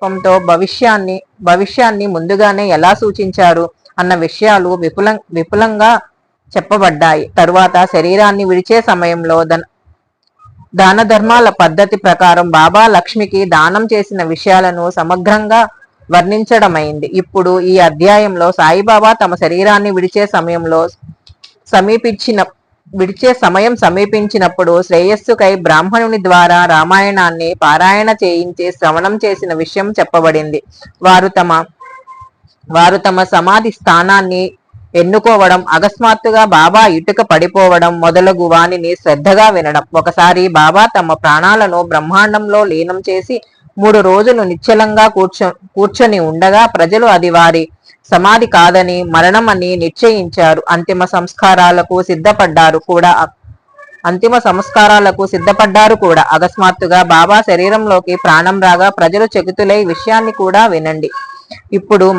సంకల్పంతో భవిష్యాన్ని భవిష్యాన్ని ముందుగానే ఎలా సూచించారు అన్న విషయాలు విపులం విపులంగా చెప్పబడ్డాయి. తరువాత శరీరాన్ని విడిచే సమయంలో దన దాన ధర్మాల పద్ధతి ప్రకారం బాబా లక్ష్మికి దానం చేసిన విషయాలను సమగ్రంగా వర్ణించడమైంది. ఇప్పుడు ఈ అధ్యాయంలో సాయిబాబా తమ శరీరాన్ని విడిచే సమయంలో సమీపించిన విడిచే సమయం సమీపించినప్పుడు శ్రేయస్సుకై బ్రాహ్మణుని ద్వారా రామాయణాన్ని పారాయణ చేయించి శ్రవణం చేసిన విషయం చెప్పబడింది. వారు తమ వారు తమ సమాధి స్థానాన్ని ఎన్నుకోవడం అకస్మాత్తుగా బాబా ఇటుక పడిపోవడం మొదలగు వానిని శ్రద్ధగా వినడం. ఒకసారి బాబా తమ ప్రాణాలను బ్రహ్మాండంలో లీనం చేసి మూడు రోజులు నిశ్చలంగా కూర్చో కూర్చొని ఉండగా ప్రజలు అది వారి సమాధి కాదని మరణమని నిశ్చయించారు. అంతిమ సంస్కారాలకు సిద్ధపడ్డారు కూడా. అంతిమ సంస్కారాలకు సిద్ధపడ్డారు కూడా. అకస్మాత్తుగా బాబా శరీరంలోకి ప్రాణం రాగా ప్రజలు చకితులై విషయాన్ని కూడా వినండి. ఇప్పుడు